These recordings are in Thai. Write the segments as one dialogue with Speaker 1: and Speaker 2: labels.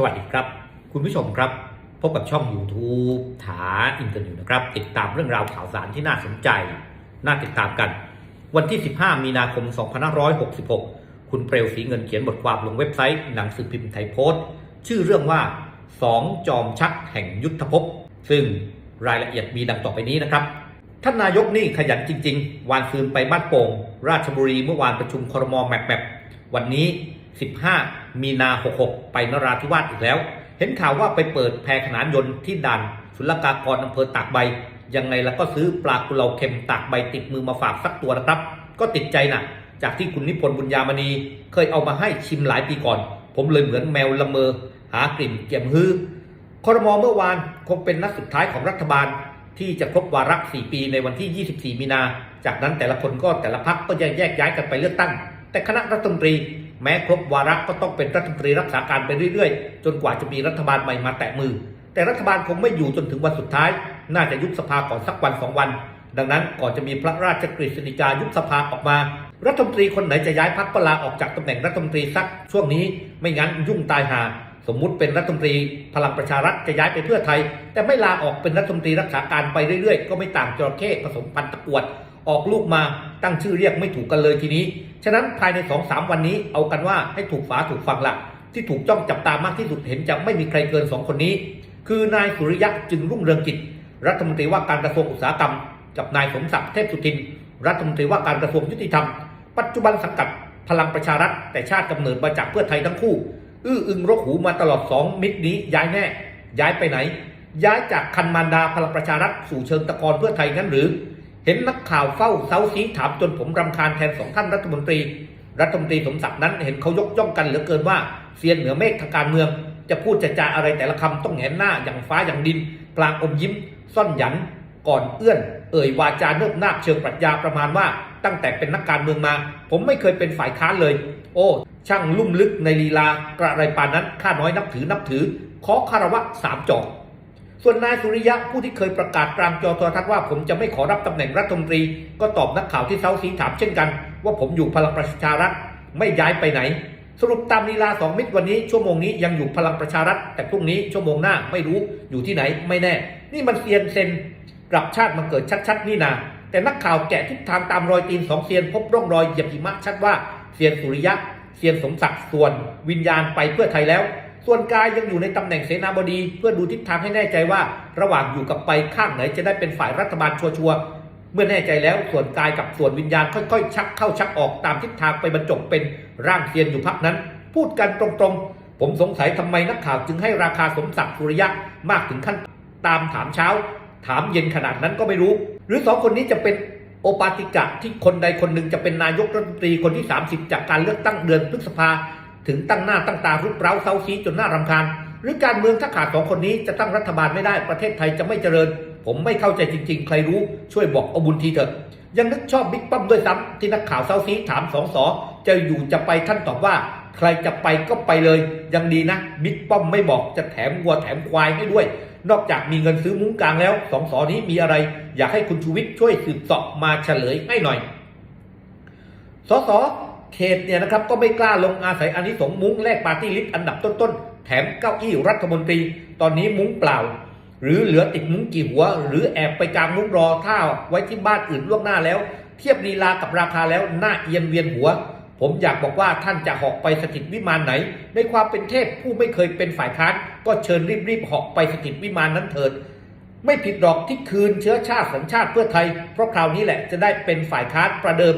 Speaker 1: สวัสดีครับ คุณผู้ชมครับ พบกับช่อง YouTube ถาอินเตอร์นิวนะครับ ติดตามเรื่องราวข่าวสารที่น่าสนใจ น่าติดตามกัน วันที่ 15 มีนาคม 2566 คุณเปลวสีเงินเขียนบทความลงเว็บไซต์หนังสือพิมพ์ไทยโพสต์ ชื่อเรื่องว่า 2 จอมชักแห่งยุทธภพ ซึ่งรายละเอียดมีดังต่อไปนี้นะครับ ท่านนายกนี่ขยันจริง ๆ วานซืนไปบ้านโป่ง ราชบุรีเมื่อวานประชุมครมแมปแมปวันนี้ 15 มีนา 66 ไปนราธิวาสอีกแล้ว เห็นข่าวว่าไปเปิดแพรขนานยนต์ที่ด่านศุลกากรอำเภอตากใบ ยังไงแล้วก็ซื้อปลากุเลาเค็มตากใบติดมือมาฝากสักตัวนะครับ ก็ติดใจนะจากที่คุณนิพนธ์บุญญามณี เคยเอามาให้ชิมหลายปีก่อน ผมเลยเหมือนแมวละเมอ หากลิ่นเกี่ยมฮือคอรมอเมื่อวานคงเป็นนัดสุดท้ายของรัฐบาลที่จะครบวาระ 4 ปีในวันที่ 24 มีนา จากนั้นแต่ละคนก็แต่ละพักก็แยกแยกย้ายกันไปเลือกตั้ง แต่คณะรัฐมนตรี แม้ครบวาระก็ต้องเป็นรัฐมนตรีรักษาการไปเรื่อยๆ จนกว่าจะมีรัฐบาลใหม่มาแตะมือ แต่รัฐบาลคงไม่อยู่จนถึงวันสุดท้าย น่าจะยุบสภาก่อนสักวันสองวัน ดังนั้นก่อนจะมีพระราชกฤษฎีกายุบสภาออกมา รัฐมนตรีคนไหนจะย้ายพักก็ลาออกจากตำแหน่งรัฐมนตรีสักช่วงนี้ ไม่งั้นยุ่งตายหาสมมุติเป็นรัฐมนตรีพลังประชารัฐจะย้ายไปเพื่อไทย แต่ไม่ลาออกเป็นรัฐมนตรีรักษาการไปเรื่อยๆ ก็ไม่ต่างจระเข้ผสมพันธุ์ตะกวด ออกลูกมา ตั้งชื่อเรียกไม่ถูกกันเลยทีนี้ ฉะนั้นภายใน2อสวันนี้เอากันว่าให้ถูกฝาถูกฟังละที่ถูกจ้องจับตามากที่สุดเห็นจะไม่มีใครเกิน 2 คนนี้ คือนายสุริยะจึงรุ่งเรืองกิจ รัฐมนตรีว่าการกระทรวงอุตสาหกรรม กับนายสมศักดิ์เทพสุทิน รัฐมนตรีว่าการกระทรวงยุติธรรม ปัจจุบันสังกัดพลังประชารัฐ แต่ชาติกำเนิดมาจากเพื่อไทยทั้งคู่ อื้ออึงรกหูมาตลอด 2 มิตรนี้ย้ายแน่ ย้ายไปไหน ย้ายจากคันมารดาพลังประชารัฐสู่เชิงตะกอนเพื่อไทยงั้นหรือ เห็นนักข่าวเฝ้าเซาซีถามจนผมรำคาญแทนสองท่านรัฐมนตรี รัฐมนตรีสมศักดิ์นั้น เห็นเขายกย่องกันเหลือเกินว่าเซียนเหนือเมฆทางการเมือง จะพูดจะจาอะไรแต่ละคำต้องแหนหน้าอย่างฟ้าอย่างดินพลางอมยิ้ม ซ่อนหยันก่อนเอื้อน เอ่ยวาจาเนิบนาบเชิงปรัชญาประมาณว่า ตั้งแต่เป็นนักการเมืองมา ผมไม่เคยเป็นฝ่ายค้านเลย โอ้ ช่างลุ่มลึกในลีลากระไรปานนั้นข้าน้อยนับถือนับถือขอคารวะสามจอก ส่วนนายสุริยะผู้ที่เคยประกาศกลางจอโทรทัศน์ว่าผมจะไม่ขอรับตำแหน่งรัฐมนตรี ก็ตอบนักข่าวที่เซาซีถามเช่นกัน ว่าผมอยู่พลังประชารัฐไม่ย้ายไปไหน สรุปตามลีลาสองมิตรวันนี้ชั่วโมงนี้ยังอยู่พลังประชารัฐ แต่พรุ่งนี้ชั่วโมงหน้าไม่รู้อยู่ที่ไหนไม่แน่ นี่มันเซียนเซนกลับชาติมาเกิดชัดๆนี่นา แต่นักข่าวแกะทิศทางตามรอยตีนสองเซียนพบร่องรอยเหยียบหิมะชัดว่าเซียนสุริยะเซียนสมศักดิ์ส่วนวิญญาณไปเพื่อไทยแล้ว ส่วนกายยังอยู่ในตำแหน่งเสนาบดี เพื่อดูทิศทางให้แน่ใจว่า ระหว่างอยู่กับไปข้างไหนจะได้เป็นฝ่ายรัฐบาลชัวร์เมื่อแน่ใจแล้วส่วนกายกับส่วนวิญญาณค่อยๆ ชักเข้าชักออกตามทิศทางไปบรรจบเป็นร่างเซียนอยู่พักนั้น พูดกันตรงๆ ผมสงสัยทำไมนักข่าวจึงให้ราคาสมศักดิ์สุริยะมากถึงขั้นตามถามเช้า ถามเย็นขนาดนั้นก็ไม่รู้ หรือสองคนนี้จะเป็นโอปาติกะที่คนใดคนหนึ่งจะเป็นนายกรัฐมนตรีคนที่ 30 จากการเลือกตั้งเดือนพฤษภา ถึงตั้งหน้าตั้งตารุบเร้าเซาซีจนน่ารำคาญ หรือการเมืองถ้าขาดสองคนนี้จะตั้งรัฐบาลไม่ได้ประเทศไทยจะไม่เจริญ ผมไม่เข้าใจจริง ๆ ใครรู้ช่วยบอกเอาบุญทีเถอะยังนึกชอบบิ๊กป้อมด้วยซ้ำที่นักข่าวเซาซีถามสองสอจะอยู่จะไปท่านตอบว่า ใครจะไปก็ไปเลย ยังดีนะบิ๊กป้อมไม่บอกจะแถมวัวแถมควายให้ด้วย นอกจากมีเงินซื้อมุ้งกลางแล้วสองสอนี้มีอะไร อยากให้คุณชูวิทย์ช่วยสืบสอบมาเฉลยให้หน่อยสอสอ เขตเนี่ยนะครับก็ไม่กล้าลงอาศัยอนิสงส์มุ้งแลกปาร์ตี้ลิสต์อันดับต้นๆ แถมเก้าอี้รัฐมนตรี ตอนนี้มุ้งเปล่า หรือเหลือติดมุ้งกี่หัว หรือแอบไปกลางมุ้งรอท่าไว้ที่บ้านอื่นล่วงหน้าแล้ว เทียบลีลากับราคาแล้วหน้าเอียนเวียนหัว ผมอยากบอกว่าท่านจะหาะไปสถิตวิมานไหน ในความเป็นเทพผู้ไม่เคยเป็นฝ่ายค้านก็เชิญรีบๆหาะไปสถิตวิมานนั้นเถิดไม่ผิดหรอกที่คืนเชื้อชาติสัญชาติเพื่อไทย เพราะคราวนี้แหละจะได้เป็นฝ่ายค้านประเดิม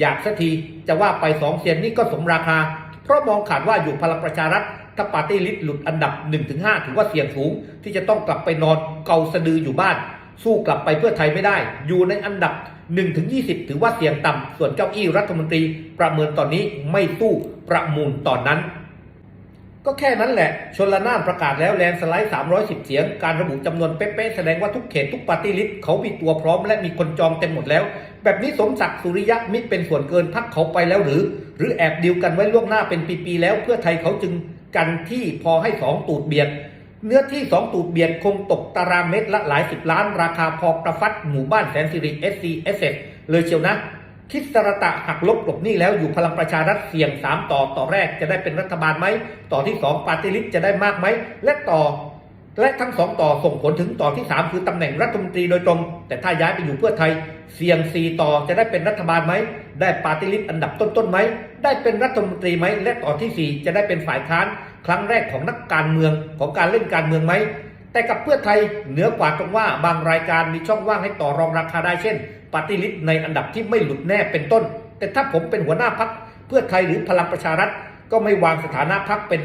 Speaker 1: อยากสักทีจะว่าไปสองเซียนนี่ก็สมราคา เพราะมองขาดว่าอยู่พลังประชารัฐถ้าปาร์ตี้ลิสต์หลุดอันดับ 1-5 ถือว่าเสี่ยงสูง ที่จะต้องกลับไปนอนเกาสะดืออยู่บ้าน สู้กลับไปเพื่อไทยไม่ได้ อยู่ในอันดับ 1-20 ถือว่าเสี่ยงต่ำส่วนเจ้าอี้รัฐมนตรีประเมินตอนนี้ไม่สู้ประมูลตอนนั้น ก็แค่นั้นแหละ ชนละนานประกาศแล้วแลนด์สไลด์ 310 เสียง การระบุจำนวนเป๊ะๆ แสดงว่าทุกเขตทุกปาร์ตี้ลิสต์เขามีตัวพร้อมและมีคนจองเต็มหมดแล้ว แบบนี้สมศักดิ์สุริยะมิเป็นส่วนเกินพักเขาไปแล้วหรือ หรือแอบดีลกันไว้ล่วงหน้าเป็นปีๆแล้วเพื่อไทยเขาจึงกันที่พอให้สองตูดเบียดเนื้อที่สองตูดเบียดคงตกตารางเมตรละหลายสิบล้าน ราคาพอกระฟัดหมู่บ้านแสนสิริ SC s เลยเชียวนะ คิดสรตะหักลบหลบหนี้แล้วอยู่พลังประชารัฐเสี่ยง 3 ต่อต่อแรกจะได้เป็นรัฐบาลไหม ต่อที่ 2ปาร์ตี้ลิสจะได้มากไหม และต่อ และทั้งสองต่อส่งผลถึงต่อที่ 3 คือตำแหน่งรัฐมนตรีโดยตรง แต่ถ้าย้ายไปอยู่เพื่อไทย เสี่ยง 4 ต่อจะได้เป็นรัฐบาลไหม ได้ปาร์ตี้ลิสอันดับต้นๆไหม ได้เป็นรัฐมนตรีไหม และต่อทีสี่ 4 จะได้เป็นฝ่ายค้าน ครั้งแรกของนักการเมืองของการเล่นการเมืองไหมแต่กับเพื่อไทยเหนือกว่าตรงว่าบางรายการมีช่องว่างให้ต่อรองราคาได้เช่น ปาร์ตี้ลิสต์ในอันดับที่ไม่หลุดแน่เป็นต้น แต่ถ้าผมเป็นหัวหน้าพักเพื่อไทยหรือพลังประชารัฐ ก็ไม่วางสถานะพักเป็น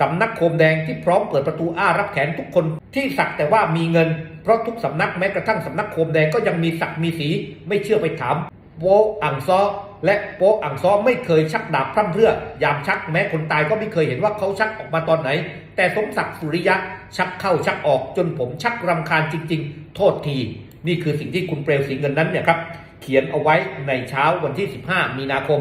Speaker 1: สำนักโคมแดงที่พร้อมเปิดประตูอ้ารับแขนทุกคนที่สักแต่ว่ามีเงิน เพราะทุกสำนักแม้กระทั่งสำนักโคมแดงก็ยังมีสักมีสีไม่เชื่อไปถามโปอังซอและโปอังซอไม่เคยชักดาบพร่ำเพรื่อ ยามชักแม้คนตายก็ไม่เคยเห็นว่าเขาชักออกมาตอนไหน แต่สมศักดิ์สุริยะชักเข้าชักออกจนผมชักรำคาญจริง ๆ โทษที นี่คือสิ่งที่คุณเปลวสีเงินนั้นเนี่ยครับเขียนเอาไว้ในเช้าวันที่ 15 มีนาคม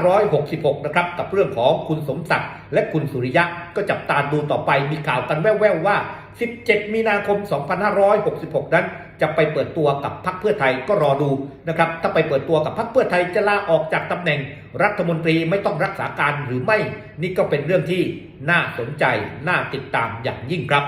Speaker 1: 2566 นะครับกับเรื่องของคุณสมศักดิ์และคุณสุริยะก็จับตาดูต่อไปมีข่าวกันแว่วๆว่า 17 มีนาคม 2566 นั้นจะไปเปิดตัวกับพรรคเพื่อไทยก็รอดูนะครับ ถ้าไปเปิดตัวกับพรรคเพื่อไทยจะลาออกจากตำแหน่งรัฐมนตรีไม่ต้องรักษาการหรือไม่ นี่ก็เป็นเรื่องที่น่าสนใจน่าติดตามอย่างยิ่งครับ